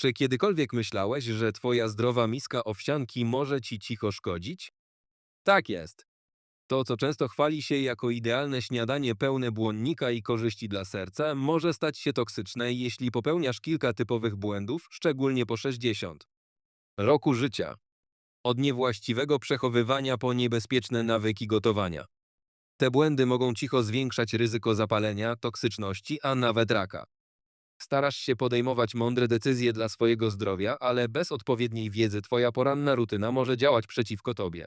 Czy kiedykolwiek myślałeś, że twoja zdrowa miska owsianki może ci cicho szkodzić? Tak jest. To, co często chwali się jako idealne śniadanie pełne błonnika i korzyści dla serca, może stać się toksyczne, jeśli popełniasz kilka typowych błędów, szczególnie po 60 roku życia. Od niewłaściwego przechowywania po niebezpieczne nawyki gotowania. Te błędy mogą cicho zwiększać ryzyko zapalenia, toksyczności, a nawet raka. Starasz się podejmować mądre decyzje dla swojego zdrowia, ale bez odpowiedniej wiedzy twoja poranna rutyna może działać przeciwko tobie.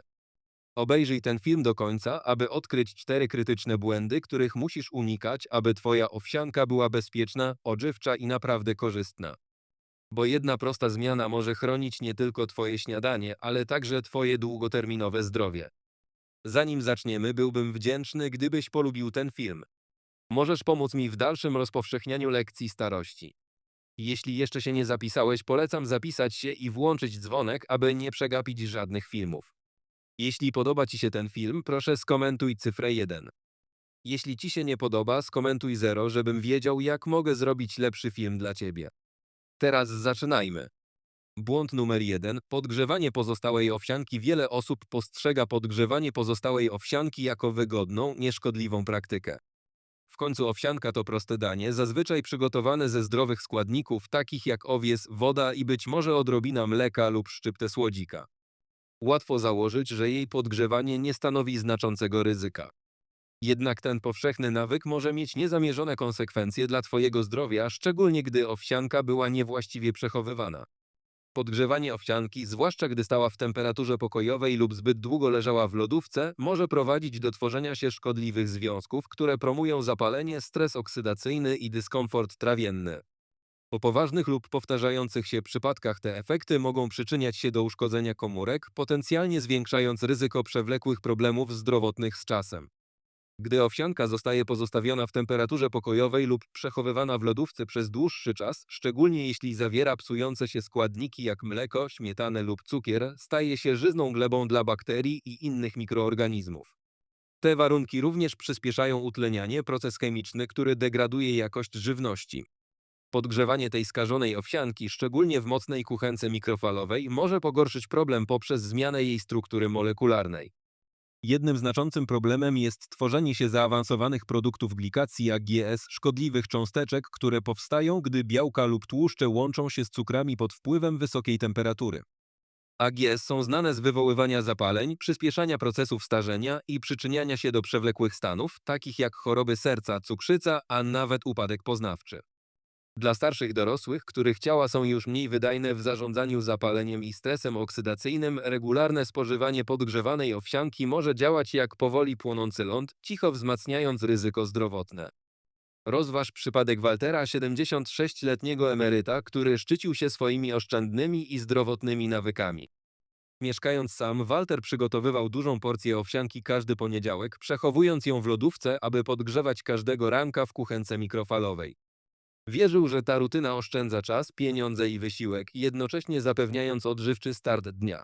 Obejrzyj ten film do końca, aby odkryć cztery krytyczne błędy, których musisz unikać, aby twoja owsianka była bezpieczna, odżywcza i naprawdę korzystna. Bo jedna prosta zmiana może chronić nie tylko twoje śniadanie, ale także twoje długoterminowe zdrowie. Zanim zaczniemy, byłbym wdzięczny, gdybyś polubił ten film. Możesz pomóc mi w dalszym rozpowszechnianiu lekcji starości. Jeśli jeszcze się nie zapisałeś, polecam zapisać się i włączyć dzwonek, aby nie przegapić żadnych filmów. Jeśli podoba Ci się ten film, proszę skomentuj cyfrę 1. Jeśli Ci się nie podoba, skomentuj 0, żebym wiedział, jak mogę zrobić lepszy film dla Ciebie. Teraz zaczynajmy. Błąd numer 1. Podgrzewanie pozostałej owsianki. Wiele osób postrzega podgrzewanie pozostałej owsianki jako wygodną, nieszkodliwą praktykę. W końcu owsianka to proste danie, zazwyczaj przygotowane ze zdrowych składników, takich jak owies, woda i być może odrobina mleka lub szczyptę słodzika. Łatwo założyć, że jej podgrzewanie nie stanowi znaczącego ryzyka. Jednak ten powszechny nawyk może mieć niezamierzone konsekwencje dla Twojego zdrowia, szczególnie gdy owsianka była niewłaściwie przechowywana. Podgrzewanie owsianki, zwłaszcza gdy stała w temperaturze pokojowej lub zbyt długo leżała w lodówce, może prowadzić do tworzenia się szkodliwych związków, które promują zapalenie, stres oksydacyjny i dyskomfort trawienny. Po poważnych lub powtarzających się przypadkach te efekty mogą przyczyniać się do uszkodzenia komórek, potencjalnie zwiększając ryzyko przewlekłych problemów zdrowotnych z czasem. Gdy owsianka zostaje pozostawiona w temperaturze pokojowej lub przechowywana w lodówce przez dłuższy czas, szczególnie jeśli zawiera psujące się składniki jak mleko, śmietanę lub cukier, staje się żyzną glebą dla bakterii i innych mikroorganizmów. Te warunki również przyspieszają utlenianie, proces chemiczny, który degraduje jakość żywności. Podgrzewanie tej skażonej owsianki, szczególnie w mocnej kuchence mikrofalowej, może pogorszyć problem poprzez zmianę jej struktury molekularnej. Jednym znaczącym problemem jest tworzenie się zaawansowanych produktów glikacji AGS, szkodliwych cząsteczek, które powstają, gdy białka lub tłuszcze łączą się z cukrami pod wpływem wysokiej temperatury. AGS są znane z wywoływania zapaleń, przyspieszania procesów starzenia i przyczyniania się do przewlekłych stanów, takich jak choroby serca, cukrzyca, a nawet upadek poznawczy. Dla starszych dorosłych, których ciała są już mniej wydajne w zarządzaniu zapaleniem i stresem oksydacyjnym, regularne spożywanie podgrzewanej owsianki może działać jak powoli płonący ląd, cicho wzmacniając ryzyko zdrowotne. Rozważ przypadek Waltera, 76-letniego emeryta, który szczycił się swoimi oszczędnymi i zdrowotnymi nawykami. Mieszkając sam, Walter przygotowywał dużą porcję owsianki każdy poniedziałek, przechowując ją w lodówce, aby podgrzewać każdego ranka w kuchence mikrofalowej. Wierzył, że ta rutyna oszczędza czas, pieniądze i wysiłek, jednocześnie zapewniając odżywczy start dnia.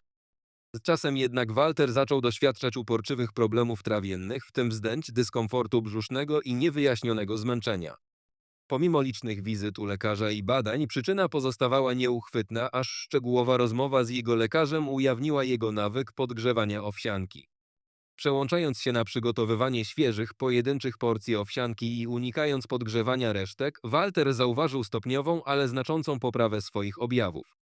Z czasem jednak Walter zaczął doświadczać uporczywych problemów trawiennych, w tym wzdęć, dyskomfortu brzusznego i niewyjaśnionego zmęczenia. Pomimo licznych wizyt u lekarza i badań, przyczyna pozostawała nieuchwytna, aż szczegółowa rozmowa z jego lekarzem ujawniła jego nawyk podgrzewania owsianki. Przełączając się na przygotowywanie świeżych, pojedynczych porcji owsianki i unikając podgrzewania resztek, Walter zauważył stopniową, ale znaczącą poprawę swoich objawów.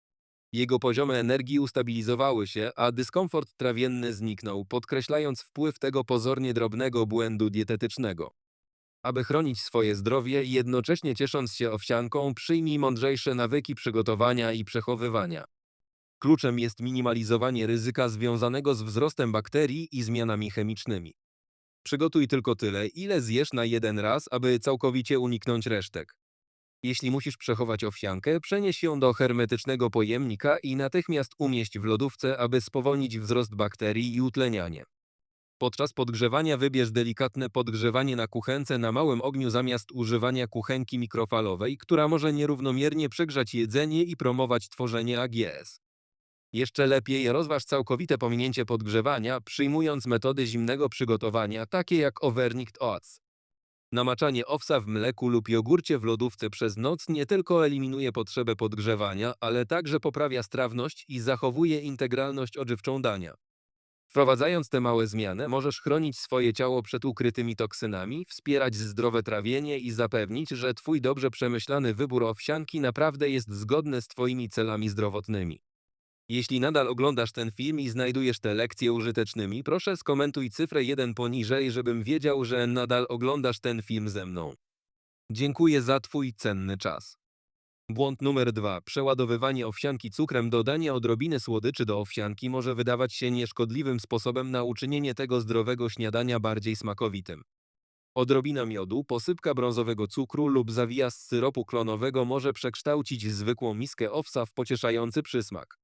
Jego poziomy energii ustabilizowały się, a dyskomfort trawienny zniknął, podkreślając wpływ tego pozornie drobnego błędu dietetycznego. Aby chronić swoje zdrowie jednocześnie ciesząc się owsianką, przyjmij mądrzejsze nawyki przygotowania i przechowywania. Kluczem jest minimalizowanie ryzyka związanego z wzrostem bakterii i zmianami chemicznymi. Przygotuj tylko tyle, ile zjesz na jeden raz, aby całkowicie uniknąć resztek. Jeśli musisz przechować owsiankę, przenieś ją do hermetycznego pojemnika i natychmiast umieść w lodówce, aby spowolnić wzrost bakterii i utlenianie. Podczas podgrzewania wybierz delikatne podgrzewanie na kuchence na małym ogniu zamiast używania kuchenki mikrofalowej, która może nierównomiernie przegrzać jedzenie i promować tworzenie AGS. Jeszcze lepiej rozważ całkowite pominięcie podgrzewania, przyjmując metody zimnego przygotowania, takie jak Overnicht Oats. Namaczanie owsa w mleku lub jogurcie w lodówce przez noc nie tylko eliminuje potrzebę podgrzewania, ale także poprawia strawność i zachowuje integralność odżywczą dania. Wprowadzając te małe zmiany, możesz chronić swoje ciało przed ukrytymi toksynami, wspierać zdrowe trawienie i zapewnić, że Twój dobrze przemyślany wybór owsianki naprawdę jest zgodny z Twoimi celami zdrowotnymi. Jeśli nadal oglądasz ten film i znajdujesz te lekcje użytecznymi, proszę skomentuj cyfrę 1 poniżej, żebym wiedział, że nadal oglądasz ten film ze mną. Dziękuję za Twój cenny czas. Błąd numer 2. Przeładowywanie owsianki cukrem. Dodanie odrobiny słodyczy do owsianki może wydawać się nieszkodliwym sposobem na uczynienie tego zdrowego śniadania bardziej smakowitym. Odrobina miodu, posypka brązowego cukru lub zawijas syropu klonowego może przekształcić zwykłą miskę owsa w pocieszający przysmak.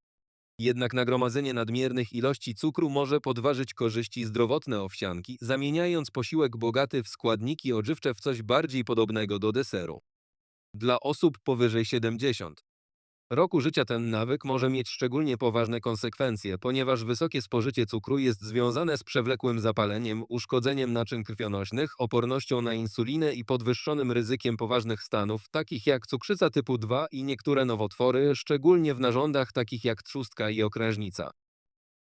Jednak nagromadzenie nadmiernych ilości cukru może podważyć korzyści zdrowotne owsianki, zamieniając posiłek bogaty w składniki odżywcze w coś bardziej podobnego do deseru. Dla osób powyżej 70 roku życia ten nawyk może mieć szczególnie poważne konsekwencje, ponieważ wysokie spożycie cukru jest związane z przewlekłym zapaleniem, uszkodzeniem naczyń krwionośnych, opornością na insulinę i podwyższonym ryzykiem poważnych stanów, takich jak cukrzyca typu 2 i niektóre nowotwory, szczególnie w narządach takich jak trzustka i okrężnica.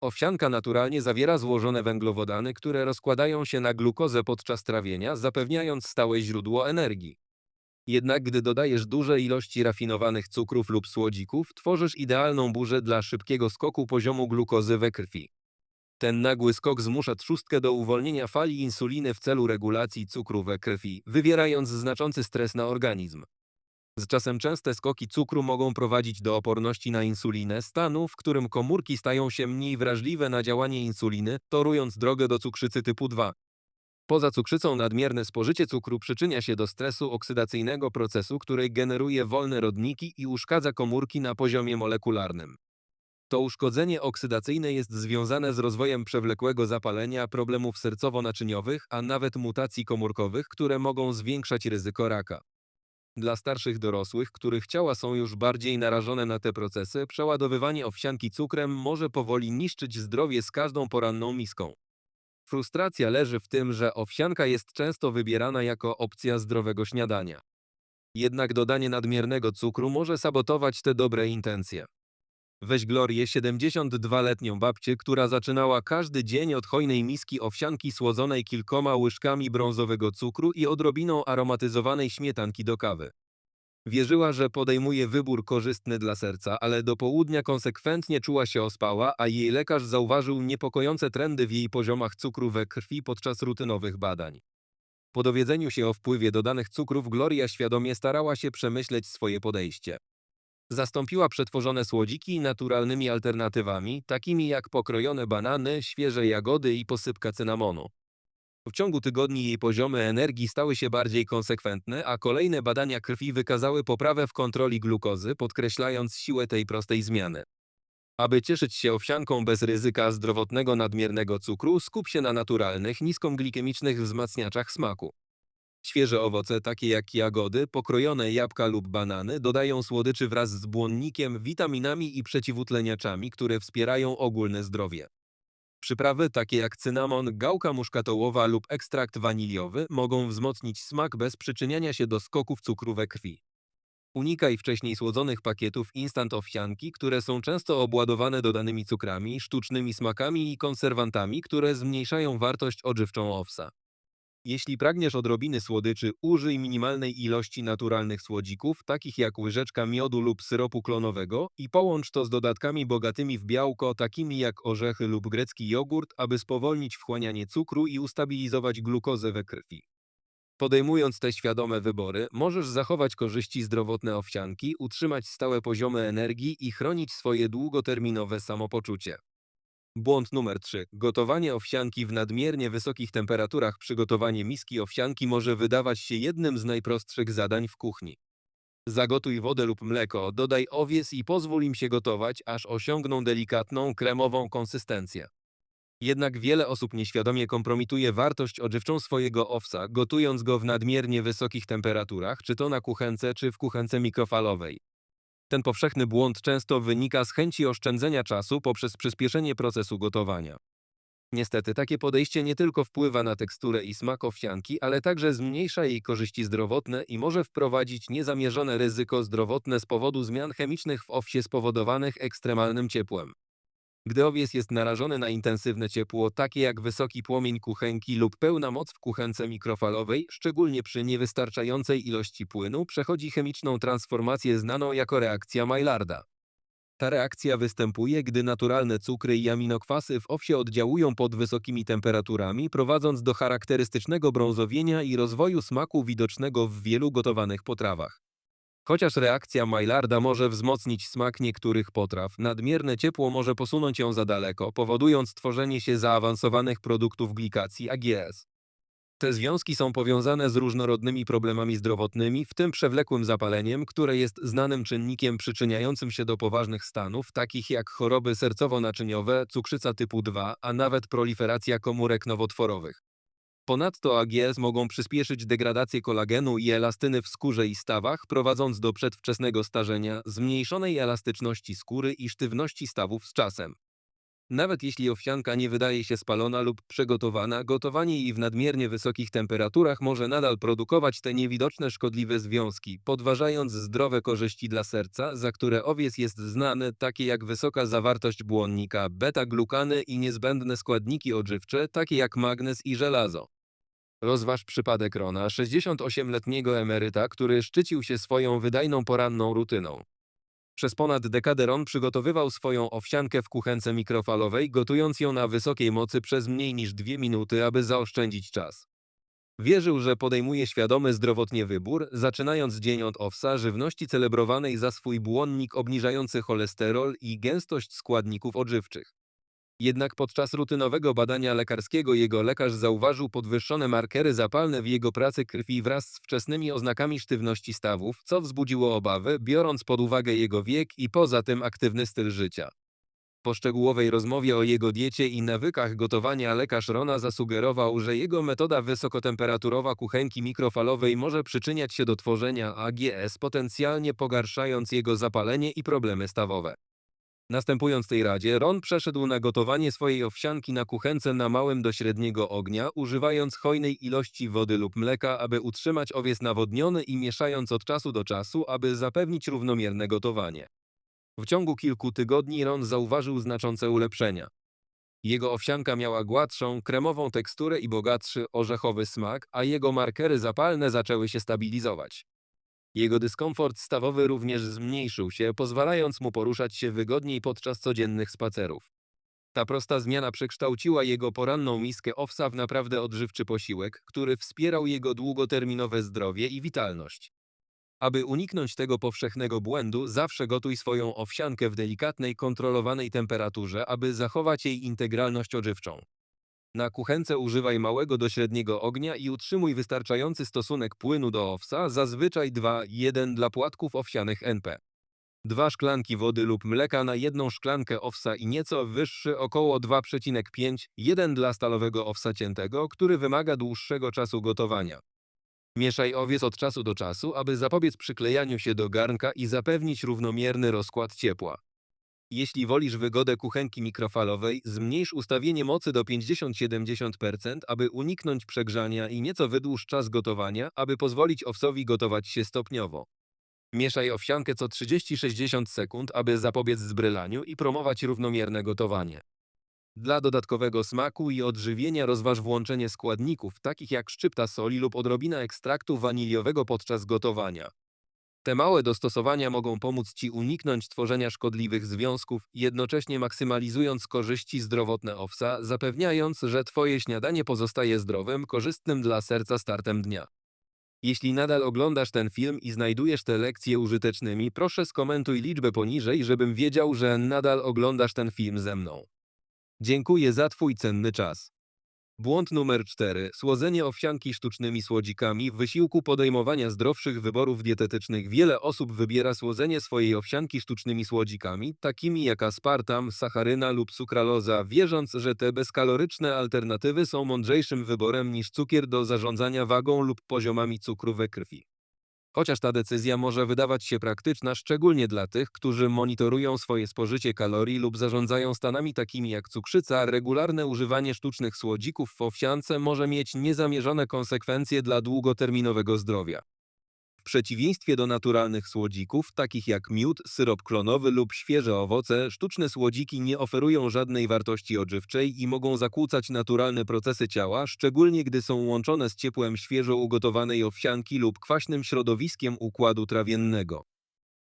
Owsianka naturalnie zawiera złożone węglowodany, które rozkładają się na glukozę podczas trawienia, zapewniając stałe źródło energii. Jednak gdy dodajesz duże ilości rafinowanych cukrów lub słodzików, tworzysz idealną burzę dla szybkiego skoku poziomu glukozy we krwi. Ten nagły skok zmusza trzustkę do uwolnienia fali insuliny w celu regulacji cukru we krwi, wywierając znaczący stres na organizm. Z czasem częste skoki cukru mogą prowadzić do oporności na insulinę, stanu, w którym komórki stają się mniej wrażliwe na działanie insuliny, torując drogę do cukrzycy typu 2. Poza cukrzycą nadmierne spożycie cukru przyczynia się do stresu oksydacyjnego procesu, który generuje wolne rodniki i uszkadza komórki na poziomie molekularnym. To uszkodzenie oksydacyjne jest związane z rozwojem przewlekłego zapalenia, problemów sercowo-naczyniowych, a nawet mutacji komórkowych, które mogą zwiększać ryzyko raka. Dla starszych dorosłych, których ciała są już bardziej narażone na te procesy, przeładowywanie owsianki cukrem może powoli niszczyć zdrowie z każdą poranną miską. Frustracja leży w tym, że owsianka jest często wybierana jako opcja zdrowego śniadania. Jednak dodanie nadmiernego cukru może sabotować te dobre intencje. Weź Glorię, 72-letnią babcię, która zaczynała każdy dzień od hojnej miski owsianki słodzonej kilkoma łyżkami brązowego cukru i odrobiną aromatyzowanej śmietanki do kawy. Wierzyła, że podejmuje wybór korzystny dla serca, ale do południa konsekwentnie czuła się ospała, a jej lekarz zauważył niepokojące trendy w jej poziomach cukru we krwi podczas rutynowych badań. Po dowiedzeniu się o wpływie dodanych cukrów Gloria świadomie starała się przemyśleć swoje podejście. Zastąpiła przetworzone słodziki naturalnymi alternatywami, takimi jak pokrojone banany, świeże jagody i posypka cynamonu. W ciągu tygodni jej poziomy energii stały się bardziej konsekwentne, a kolejne badania krwi wykazały poprawę w kontroli glukozy, podkreślając siłę tej prostej zmiany. Aby cieszyć się owsianką bez ryzyka zdrowotnego nadmiernego cukru, skup się na naturalnych, niskoglikemicznych wzmacniaczach smaku. Świeże owoce, takie jak jagody, pokrojone jabłka lub banany, dodają słodyczy wraz z błonnikiem, witaminami i przeciwutleniaczami, które wspierają ogólne zdrowie. Przyprawy takie jak cynamon, gałka muszkatołowa lub ekstrakt waniliowy mogą wzmocnić smak bez przyczyniania się do skoków cukru we krwi. Unikaj wcześniej słodzonych pakietów instant owsianki, które są często obładowane dodanymi cukrami, sztucznymi smakami i konserwantami, które zmniejszają wartość odżywczą owsa. Jeśli pragniesz odrobiny słodyczy, użyj minimalnej ilości naturalnych słodzików, takich jak łyżeczka miodu lub syropu klonowego i połącz to z dodatkami bogatymi w białko, takimi jak orzechy lub grecki jogurt, aby spowolnić wchłanianie cukru i ustabilizować glukozę we krwi. Podejmując te świadome wybory, możesz zachować korzyści zdrowotne owsianki, utrzymać stałe poziomy energii i chronić swoje długoterminowe samopoczucie. Błąd numer 3. Gotowanie owsianki w nadmiernie wysokich temperaturach. Przygotowanie miski owsianki może wydawać się jednym z najprostszych zadań w kuchni. Zagotuj wodę lub mleko, dodaj owies i pozwól im się gotować, aż osiągną delikatną, kremową konsystencję. Jednak wiele osób nieświadomie kompromituje wartość odżywczą swojego owsa, gotując go w nadmiernie wysokich temperaturach, czy to na kuchence, czy w kuchence mikrofalowej. Ten powszechny błąd często wynika z chęci oszczędzenia czasu poprzez przyspieszenie procesu gotowania. Niestety takie podejście nie tylko wpływa na teksturę i smak owsianki, ale także zmniejsza jej korzyści zdrowotne i może wprowadzić niezamierzone ryzyko zdrowotne z powodu zmian chemicznych w owsie spowodowanych ekstremalnym ciepłem. Gdy owiec jest narażony na intensywne ciepło, takie jak wysoki płomień kuchenki lub pełna moc w kuchence mikrofalowej, szczególnie przy niewystarczającej ilości płynu, przechodzi chemiczną transformację znaną jako reakcja Maillarda. Ta reakcja występuje, gdy naturalne cukry i aminokwasy w owsie oddziałują pod wysokimi temperaturami, prowadząc do charakterystycznego brązowienia i rozwoju smaku widocznego w wielu gotowanych potrawach. Chociaż reakcja Maillarda może wzmocnić smak niektórych potraw, nadmierne ciepło może posunąć ją za daleko, powodując tworzenie się zaawansowanych produktów glikacji AGS. Te związki są powiązane z różnorodnymi problemami zdrowotnymi, w tym przewlekłym zapaleniem, które jest znanym czynnikiem przyczyniającym się do poważnych stanów, takich jak choroby sercowo-naczyniowe, cukrzyca typu 2, a nawet proliferacja komórek nowotworowych. Ponadto AGS mogą przyspieszyć degradację kolagenu i elastyny w skórze i stawach, prowadząc do przedwczesnego starzenia, zmniejszonej elastyczności skóry i sztywności stawów z czasem. Nawet jeśli owsianka nie wydaje się spalona lub przegotowana, gotowanie jej w nadmiernie wysokich temperaturach może nadal produkować te niewidoczne szkodliwe związki, podważając zdrowe korzyści dla serca, za które owiec jest znany, takie jak wysoka zawartość błonnika, beta-glukany i niezbędne składniki odżywcze, takie jak magnez i żelazo. Rozważ przypadek Rona, 68-letniego emeryta, który szczycił się swoją wydajną poranną rutyną. Przez ponad dekadę Ron przygotowywał swoją owsiankę w kuchence mikrofalowej, gotując ją na wysokiej mocy przez mniej niż dwie minuty, aby zaoszczędzić czas. Wierzył, że podejmuje świadomy zdrowotnie wybór, zaczynając dzień od owsa żywności celebrowanej za swój błonnik obniżający cholesterol i gęstość składników odżywczych. Jednak podczas rutynowego badania lekarskiego jego lekarz zauważył podwyższone markery zapalne w jego pracy krwi wraz z wczesnymi oznakami sztywności stawów, co wzbudziło obawy, biorąc pod uwagę jego wiek i poza tym aktywny styl życia. Po szczegółowej rozmowie o jego diecie i nawykach gotowania lekarz Rona zasugerował, że jego metoda wysokotemperaturowa kuchenki mikrofalowej może przyczyniać się do tworzenia AGS, potencjalnie pogarszając jego zapalenie i problemy stawowe. Następując tej radzie, Ron przeszedł na gotowanie swojej owsianki na kuchence na małym do średniego ognia, używając hojnej ilości wody lub mleka, aby utrzymać owiec nawodniony i mieszając od czasu do czasu, aby zapewnić równomierne gotowanie. W ciągu kilku tygodni Ron zauważył znaczące ulepszenia. Jego owsianka miała gładszą, kremową teksturę i bogatszy, orzechowy smak, a jego markery zapalne zaczęły się stabilizować. Jego dyskomfort stawowy również zmniejszył się, pozwalając mu poruszać się wygodniej podczas codziennych spacerów. Ta prosta zmiana przekształciła jego poranną miskę owsa w naprawdę odżywczy posiłek, który wspierał jego długoterminowe zdrowie i witalność. Aby uniknąć tego powszechnego błędu, zawsze gotuj swoją owsiankę w delikatnej, kontrolowanej temperaturze, aby zachować jej integralność odżywczą. Na kuchence używaj małego do średniego ognia i utrzymuj wystarczający stosunek płynu do owsa, zazwyczaj 2-1 dla płatków owsianych NP. Dwa szklanki wody lub mleka na jedną szklankę owsa i nieco wyższy około 2,5-1 dla stalowego owsa ciętego, który wymaga dłuższego czasu gotowania. Mieszaj owiec od czasu do czasu, aby zapobiec przyklejaniu się do garnka i zapewnić równomierny rozkład ciepła. Jeśli wolisz wygodę kuchenki mikrofalowej, zmniejsz ustawienie mocy do 50-70%, aby uniknąć przegrzania i nieco wydłuż czas gotowania, aby pozwolić owsowi gotować się stopniowo. Mieszaj owsiankę co 30-60 sekund, aby zapobiec zbrylaniu i promować równomierne gotowanie. Dla dodatkowego smaku i odżywienia rozważ włączenie składników, takich jak szczypta soli lub odrobina ekstraktu waniliowego podczas gotowania. Te małe dostosowania mogą pomóc Ci uniknąć tworzenia szkodliwych związków, jednocześnie maksymalizując korzyści zdrowotne owsa, zapewniając, że Twoje śniadanie pozostaje zdrowym, korzystnym dla serca startem dnia. Jeśli nadal oglądasz ten film i znajdujesz te lekcje użytecznymi, proszę skomentuj liczbę poniżej, żebym wiedział, że nadal oglądasz ten film ze mną. Dziękuję za Twój cenny czas. Błąd numer 4. Słodzenie owsianki sztucznymi słodzikami. W wysiłku podejmowania zdrowszych wyborów dietetycznych wiele osób wybiera słodzenie swojej owsianki sztucznymi słodzikami, takimi jak aspartam, sacharyna lub sukraloza, wierząc, że te bezkaloryczne alternatywy są mądrzejszym wyborem niż cukier do zarządzania wagą lub poziomami cukru we krwi. Chociaż ta decyzja może wydawać się praktyczna, szczególnie dla tych, którzy monitorują swoje spożycie kalorii lub zarządzają stanami takimi jak cukrzyca, regularne używanie sztucznych słodzików w owsiance może mieć niezamierzone konsekwencje dla długoterminowego zdrowia. Przeciwieństwie do naturalnych słodzików, takich jak miód, syrop klonowy lub świeże owoce, sztuczne słodziki nie oferują żadnej wartości odżywczej i mogą zakłócać naturalne procesy ciała, szczególnie gdy są łączone z ciepłem świeżo ugotowanej owsianki lub kwaśnym środowiskiem układu trawiennego.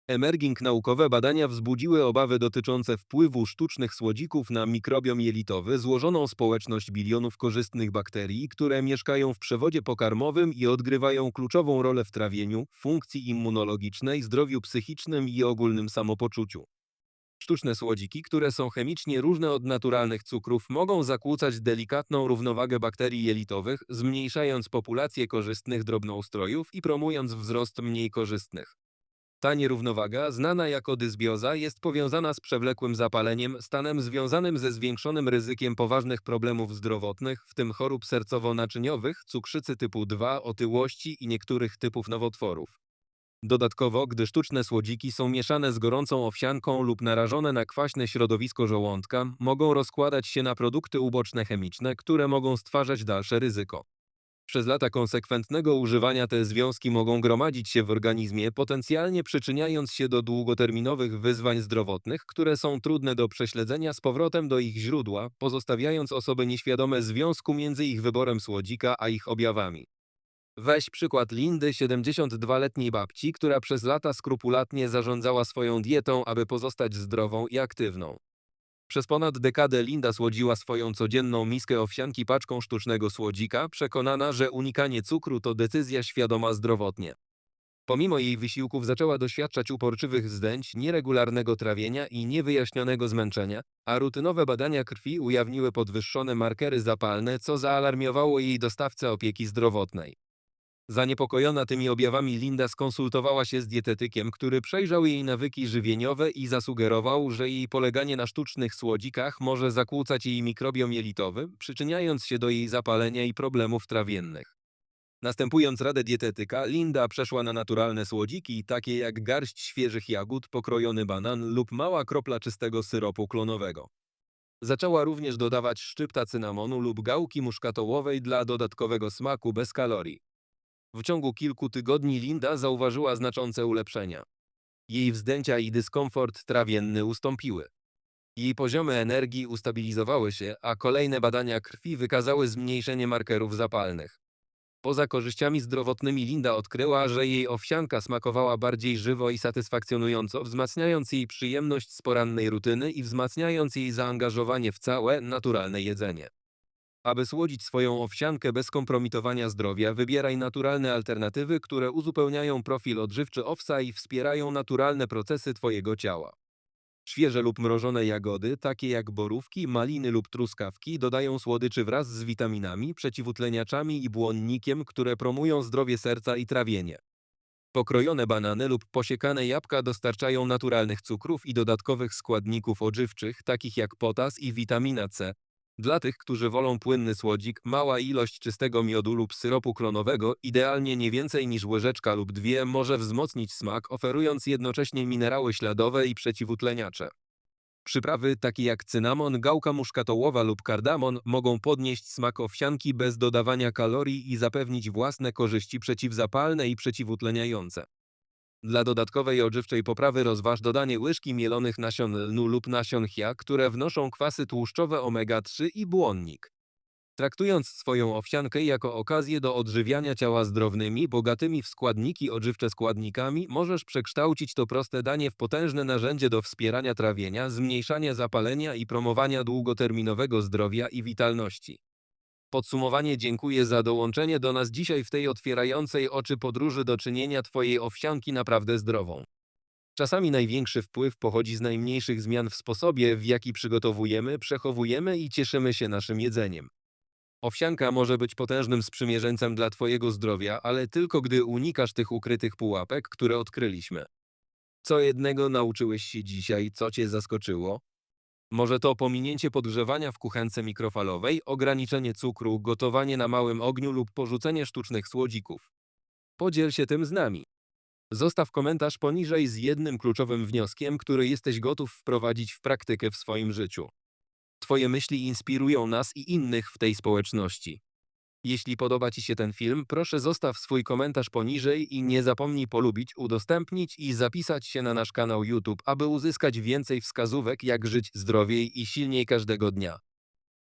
Emerging naukowe badania wzbudziły obawy dotyczące wpływu sztucznych słodzików na mikrobiom jelitowy, złożoną społeczność bilionów korzystnych bakterii, które mieszkają w przewodzie pokarmowym i odgrywają kluczową rolę w trawieniu, funkcji immunologicznej, zdrowiu psychicznym i ogólnym samopoczuciu. Sztuczne słodziki, które są chemicznie różne od naturalnych cukrów, mogą zakłócać delikatną równowagę bakterii jelitowych, zmniejszając populację korzystnych drobnoustrojów i promując wzrost mniej korzystnych. Ta nierównowaga, znana jako dysbioza, jest powiązana z przewlekłym zapaleniem, stanem związanym ze zwiększonym ryzykiem poważnych problemów zdrowotnych, w tym chorób sercowo-naczyniowych, cukrzycy typu 2, otyłości i niektórych typów nowotworów. Dodatkowo, gdy sztuczne słodziki są mieszane z gorącą owsianką lub narażone na kwaśne środowisko żołądka, mogą rozkładać się na produkty uboczne chemiczne, które mogą stwarzać dalsze ryzyko. Przez lata konsekwentnego używania te związki mogą gromadzić się w organizmie, potencjalnie przyczyniając się do długoterminowych wyzwań zdrowotnych, które są trudne do prześledzenia z powrotem do ich źródła, pozostawiając osoby nieświadome związku między ich wyborem słodzika a ich objawami. Weź przykład Lindy, 72-letniej babci, która przez lata skrupulatnie zarządzała swoją dietą, aby pozostać zdrową i aktywną. Przez ponad dekadę Linda słodziła swoją codzienną miskę owsianki paczką sztucznego słodzika, przekonana, że unikanie cukru to decyzja świadoma zdrowotnie. Pomimo jej wysiłków zaczęła doświadczać uporczywych zdęć, nieregularnego trawienia i niewyjaśnionego zmęczenia, a rutynowe badania krwi ujawniły podwyższone markery zapalne, co zaalarmiowało jej dostawcę opieki zdrowotnej. Zaniepokojona tymi objawami Linda skonsultowała się z dietetykiem, który przejrzał jej nawyki żywieniowe i zasugerował, że jej poleganie na sztucznych słodzikach może zakłócać jej mikrobiom jelitowy, przyczyniając się do jej zapalenia i problemów trawiennych. Następując radę dietetyka, Linda przeszła na naturalne słodziki, takie jak garść świeżych jagód, pokrojony banan lub mała kropla czystego syropu klonowego. Zaczęła również dodawać szczypta cynamonu lub gałki muszkatołowej dla dodatkowego smaku bez kalorii. W ciągu kilku tygodni Linda zauważyła znaczące ulepszenia. Jej wzdęcia i dyskomfort trawienny ustąpiły. Jej poziomy energii ustabilizowały się, a kolejne badania krwi wykazały zmniejszenie markerów zapalnych. Poza korzyściami zdrowotnymi Linda odkryła, że jej owsianka smakowała bardziej żywo i satysfakcjonująco, wzmacniając jej przyjemność z porannej rutyny i wzmacniając jej zaangażowanie w całe, naturalne jedzenie. Aby słodzić swoją owsiankę bez kompromitowania zdrowia, wybieraj naturalne alternatywy, które uzupełniają profil odżywczy owsa i wspierają naturalne procesy Twojego ciała. Świeże lub mrożone jagody, takie jak borówki, maliny lub truskawki, dodają słodyczy wraz z witaminami, przeciwutleniaczami i błonnikiem, które promują zdrowie serca i trawienie. Pokrojone banany lub posiekane jabłka dostarczają naturalnych cukrów i dodatkowych składników odżywczych, takich jak potas i witamina C, dla tych, którzy wolą płynny słodzik, mała ilość czystego miodu lub syropu klonowego, idealnie nie więcej niż łyżeczka lub dwie, może wzmocnić smak, oferując jednocześnie minerały śladowe i przeciwutleniacze. Przyprawy takie jak cynamon, gałka muszkatołowa lub kardamon mogą podnieść smak owsianki bez dodawania kalorii i zapewnić własne korzyści przeciwzapalne i przeciwutleniające. Dla dodatkowej odżywczej poprawy rozważ dodanie łyżki mielonych nasion lnu lub nasion chia, które wnoszą kwasy tłuszczowe omega-3 i błonnik. Traktując swoją owsiankę jako okazję do odżywiania ciała zdrownymi, bogatymi w składniki odżywcze składnikami, możesz przekształcić to proste danie w potężne narzędzie do wspierania trawienia, zmniejszania zapalenia i promowania długoterminowego zdrowia i witalności. Podsumowanie dziękuję za dołączenie do nas dzisiaj w tej otwierającej oczy podróży do czynienia Twojej owsianki naprawdę zdrową. Czasami największy wpływ pochodzi z najmniejszych zmian w sposobie, w jaki przygotowujemy, przechowujemy i cieszymy się naszym jedzeniem. Owsianka może być potężnym sprzymierzeńcem dla Twojego zdrowia, ale tylko gdy unikasz tych ukrytych pułapek, które odkryliśmy. Co jednego nauczyłeś się dzisiaj, co Cię zaskoczyło? Może to pominięcie podgrzewania w kuchence mikrofalowej, ograniczenie cukru, gotowanie na małym ogniu lub porzucenie sztucznych słodzików. Podziel się tym z nami. Zostaw komentarz poniżej z jednym kluczowym wnioskiem, który jesteś gotów wprowadzić w praktykę w swoim życiu. Twoje myśli inspirują nas i innych w tej społeczności. Jeśli podoba Ci się ten film, proszę zostaw swój komentarz poniżej i nie zapomnij polubić, udostępnić i zapisać się na nasz kanał YouTube, aby uzyskać więcej wskazówek, jak żyć zdrowiej i silniej każdego dnia.